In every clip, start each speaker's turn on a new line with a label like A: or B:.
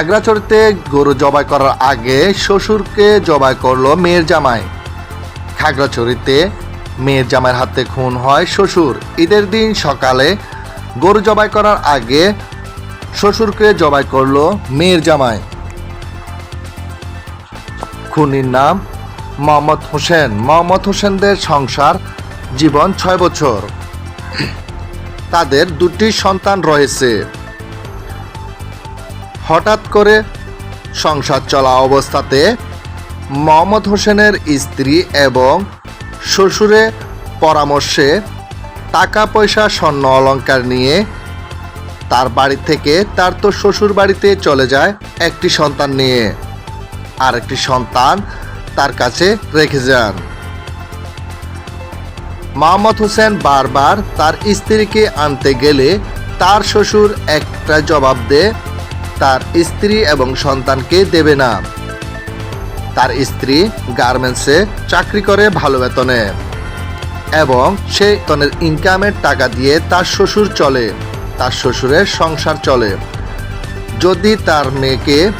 A: খাগড়াছড়িতে গরু জবাই করার আগে শ্বশুরকে জবাই করল মেয়ের জামাই। খাগড়াছড়িতে মেয়ের জামাইয়ের হাতে খুন হয় শ্বশুর। ঈদের দিন সকালে গরু জবাই করার আগে শ্বশুরকে জবাই করল মেয়ের জামাই। খুনির নাম মোহাম্মদ হোসেন। মোহাম্মদ হোসেনদের সংসার জীবন ছয় বছর। তাদের দুটি সন্তান রয়েছে। হঠাৎ করে সংসার চলা অবস্থাতে মোহাম্মদ হোসেনের স্ত্রী এবং শ্বশুরে পরামর্শে টাকা পয়সা স্বর্ণ অলংকার নিয়ে তার বাড়ি থেকে তার তো শ্বশুর বাড়িতে চলে যায় একটি সন্তান নিয়ে। আর একটি সন্তান তার কাছে রেখে যান। মোহাম্মদ হোসেন বারবার তার স্ত্রীকে আনতে গেলে তার শ্বশুর একটা জবাব দেয় তার স্ত্রী এবং সন্তানকে দেবে না। তার স্ত্রী গার্মেন্টসে চাকরি করে ভালো বেতনে এবং সে বেতনের ইনকামের টাকা দিয়ে তার শ্বশুর চলে। তার শ্বশুরের সংসার চলে। যদি তার মেয়েকে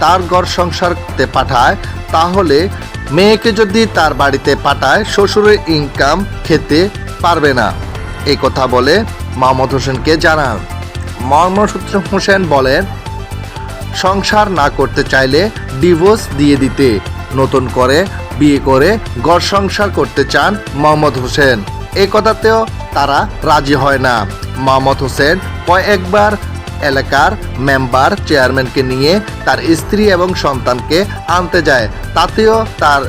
A: তার ঘর সংসারতে পাঠায়, তাহলে মেয়েকে যদি তার বাড়িতে পাঠায়, শ্বশুরের ইনকাম খেতে পারবে না। এই কথা বলে মোহাম্মদ হোসেনকে জানান। মোহাম্মদ হোসেন বলেন সংসার না করতে চাইলে ডিভোর্স দিয়ে দিতে। নতুন করে বিয়ে করে ঘর সংসার করতে চান মোহাম্মদ হোসেন। এ কথাতেও তারা রাজি হয় না। মোহাম্মদ হোসেন কয়েকবার এলাকার মেম্বার, চেয়ারম্যানকে নিয়ে তার স্ত্রী এবং সন্তানকে আনতে যায়। তাতেও তার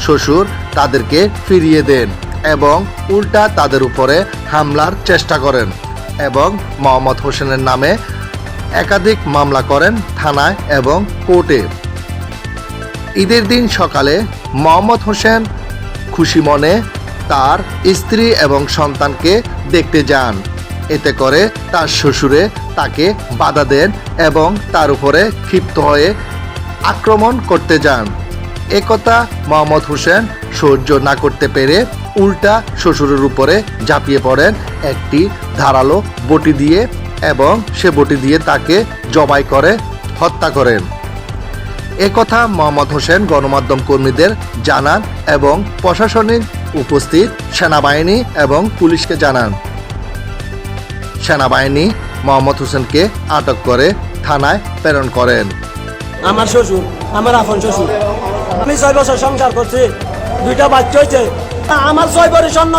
A: শ্বশুর তাদেরকে ফিরিয়ে দেন এবং উল্টা তাদের উপরে হামলার চেষ্টা করেন এবং মোহাম্মদ হোসেনের নামে একাধিক মামলা করেন থানায় এবং কোর্টে। ঈদের দিন সকালে মোহাম্মদ হোসেন খুশি মনে তার স্ত্রী এবং সন্তানকে দেখতে যান। এতে করে তার শ্বশুরে তাকে বাধা দেন এবং তার উপরে ক্ষিপ্ত হয়ে আক্রমণ করতে যান। একথা মোহাম্মদ হোসেন সহ্য না করতে পেরে উল্টা শ্বশুরের উপরে ঝাঁপিয়ে পড়েন একটি ধারালো বটি দিয়ে। এবং সে বটি দিয়ে তাকে জবাই করে, হত্যা করেন। একথা মোহাম্মদ হোসেন গণমাধ্যম কর্মীদের জানান এবং প্রশাসনিক উপস্থিত সেনাবাহিনী এবং পুলিশকে জানান। সেনাবাহিনী মোহাম্মদ হোসেনকে আটক করে থানায় প্রেরণ করেন।
B: আমার শ্বশুর, আমার আপন শ্বশুর, আমি ছয় বছর সংসার করছি, দুইটা বাচ্চা হয়েছে। আমার ছয় স্বর্ণ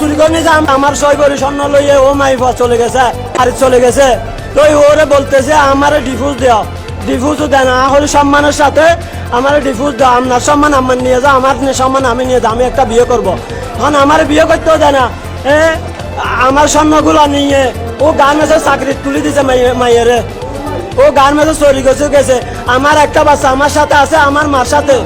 B: চুরি করে আমার ছয় বড়ি স্বর্ণ লইয়ে ও মাইফা চলে গেছে বাড়ি চলে গেছে। তো ওরে বলতেছে, আমার ডিফুজ দেওয়া ডিফুজও দেয় না হলে সম্মানের সাথে আমার ডিফুজ দেওয়া আপনার সম্মান আমার নিয়ে যা আমার সম্মান আমি নিয়ে যা আমি একটা বিয়ে করব। তখন আমার বিয়ে করতেও দেয় না, এ, আমার স্বর্ণগুলো নিয়ে, ও গান মেসে চাকরি তুলে দিছে মাইয়ে- মাইয়েরে। ও গার্মেন্টে চলে গেছে গেছে। আমার একটা বাচ্চা আমার সাথে আছে, আমার মার সাথে।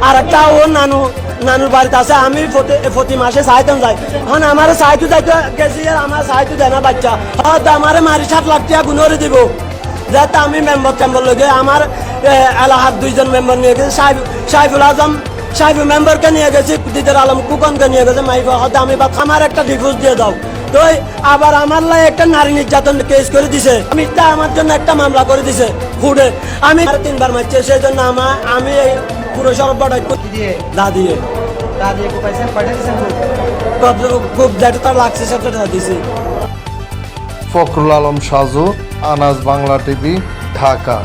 B: আর একটা ও নানু। নানুর বাড়িতে আছে, আমি প্রতি- মাসে সাইতাম যাই। এখন আমার সাইতু যাইতে গেছি আমার সাইতু দেয় না বাচ্চা। হয়তো আমার মারি সাত লাখ টাকা গুণরে দিব। যাতে আমি মেম্বার টেম্বার লগে আমার এলাহার দুইজন মেম্বার নিয়ে গেছে সাহেব সাইফুল আজম সাহেব মেম্বারকে নিয়ে গেছি, দিদার আলম কুকনকে নিয়ে গেছে, মাইফা হয়তো আমি বা আমার একটা ডিভোর্স দিয়ে দাও। তো আবার আমার লাই একটা নারী নির্যাতন কেস করে দিছে। আমি আমার জন্য একটা মামলা করে দিছে ফুডে আমি তিনবার মারছে, সেই জন্য আমার আমি পুরো
C: দিয়ে?
B: দা দিয়ে।
C: পাইছেন পাঠিয়েছেন
B: খুব- খুব যেটা তার লাগছে সেটা দিয়েছি
A: ফখরুল আলম সাজু আনাজ বাংলা টিভি ঢাকা।